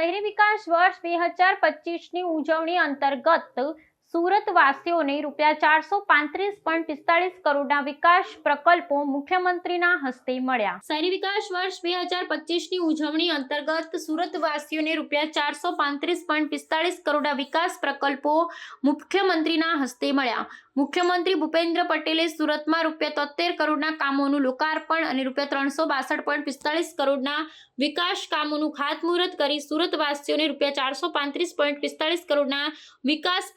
શહેરી વિકાસ વર્ષ બે હજાર પચીસની ઉજવણી અંતર્ગત સુરતવાસીઓને રૂપિયા ચારસો પાંત્રીસ પોઈન્ટ પિસ્તાળીસ કરોડના વિકાસ પ્રકલ્પો મુખ્યમંત્રીના હસ્તે મળ્યા. શહેરી વિકાસ વર્ષ બે હજાર પચીસની ઉજવણી અંતર્ગત સુરતવાસીઓને રૂપિયા ચારસો પાંત્રીસ પોઈન્ટ પિસ્તાળીસ કરોડના વિકાસ પ્રકલ્પો મુખ્યમંત્રીના હસ્તે મળ્યા. મુખ્યમંત્રી ભૂપેન્દ્ર પટેલે સુરતમાં રૂપિયા તોતેર કરોડના કામોનું લોકાર્પણ અને રૂપિયા ત્રણસો બાસઠ પોઈન્ટ પિસ્તાળીસ કરોડના વિકાસ કામોનું ખાતમુહૂર્ત કરી સુરતવાસીઓને રૂપિયા ચારસો પાંત્રીસ પોઈન્ટ પિસ્તાળીસ કરોડના વિકાસ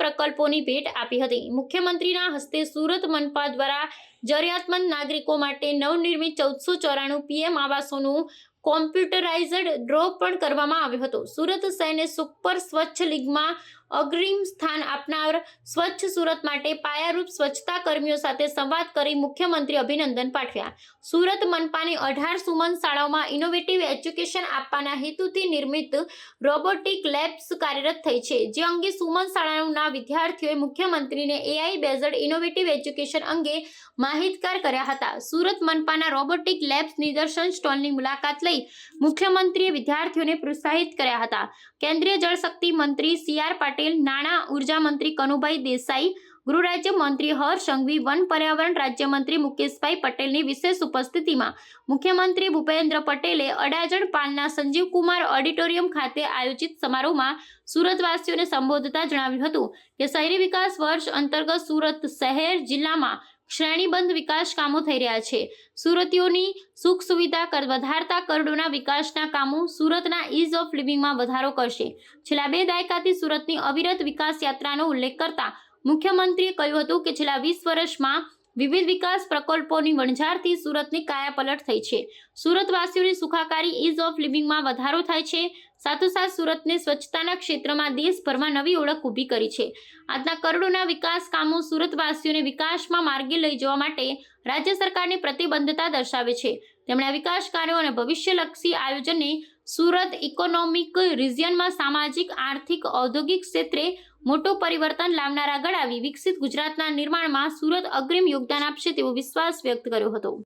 પ્રકલ્પોની ભેટ આપી હતી. મુખ્યમંત્રીના હસ્તે સુરત મનપા દ્વારા જરૂરિયાતમંદ નાગરિકો માટે નવનિર્મિત ચૌદસો ચોરાણું પીએમ આવાસોનું કોમ્પ્યુટરાઇઝડ ડ્રો પણ કરવામાં આવ્યો હતો. સુરત શહેરને સુપર સ્વચ્છ લીગમાં અગ્રીમ સ્થાન આપનાર સ્વચ્છ સુરત માટે પાયારૂપ સ્વચ્છતા કર્મીઓ સાથે સંવાદ કરી મુખ્યમંત્રી અભિનંદન પાઠવ્યા. સુરત મનપાની અઢાર સુમન શાળાઓમાં ઇનોવેટિવ એજ્યુકેશન આપવાના હેતુથી નિર્મિત રોબોટિક લેબ્સ કાર્યરત થઈ છે. જે અંગે સુમન શાળાઓના વિદ્યાર્થીઓએ મુખ્યમંત્રીને એઆઈ બેઝડ ઇનોવેટિવ એજ્યુકેશન અંગે માહિતગાર કર્યા હતા. સુરત મનપાના રોબોટિક લેબ્સ નિદર્શન સ્ટોલની મુલાકાત લઈ મુખ્યમંત્રીએ વિદ્યાર્થીઓને પ્રોત્સાહિત કર્યા હતા. કેન્દ્રીય જળશક્તિ મંત્રી સી આર પાટીલ નાણાં ઊર્જા મંત્રી કનુભાઈ દેસાઈ ગૃહ રાજ્ય મંત્રી હર્ષ સંઘવી, વન પર્યાવરણ રાજ્યમંત્રી મુકેશભાઈ પટેલની વિશેષ ઉપસ્થિતિમાં મુખ્યમંત્રી ભૂપેન્દ્ર પટેલે અડાજણ પાલના સંજીવકુમાર ઓડિટોરિયમ ખાતે આયોજિત સમારોહમાં સુરતવાસીઓને સંબોધતા જણાવ્યું હતું કે શહેરી વિકાસ વર્ષ અંતર્ગત સુરત શહેર જિલ્લામાં શ્રેણીબંધ વિકાસ કામો થઈ રહ્યા છે. સુરતીઓની સુખ સુવિધા કર, વધારતા કરોડોના વિકાસના કામો સુરતના ઇઝ ઓફ લિવિંગમાં વધારો કરશે. છેલ્લા બે દાયકાથી સુરતની અવિરત વિકાસ યાત્રાનો ઉલ્લેખ કરતા મુખ્યમંત્રીએ કહ્યું હતું કે છેલ્લા વીસ વર્ષમાં વિવિધ વિકાસ પ્રકલ્પોની વણઝારથી સુરતની કાયાપલટ થઈ છે. સુરતવાસીઓની સુખાકારી ઇઝ ઓફ લિવિંગમાં વધારો થાય છે. સાથોસાથ સુરતને સ્વચ્છતાના ક્ષેત્રમાં દેશભરમાં નવી ઓળખ ઊભી કરી છે. આજના કરોડોના વિકાસ કામો સુરતવાસીઓને વિકાસમાં માર્ગે લઈ જવા માટે રાજ્ય સરકારની પ્રતિબદ્ધતા દર્શાવે છે. તેમણે વિકાસ કાર્યો અને ભવિષ્યલક્ષી આયોજનને સુરત ઇકોનોમિક રિજિયનમાં સામાજિક, આર્થિક, ઔદ્યોગિક ક્ષેત્રે મોટો પરિવર્તન લાવનારા ગણાવી વિકસિત ગુજરાતના નિર્માણમાં સુરત અગ્રીમ યોગદાન આપશે તેવો વિશ્વાસ વ્યક્ત કર્યો હતો.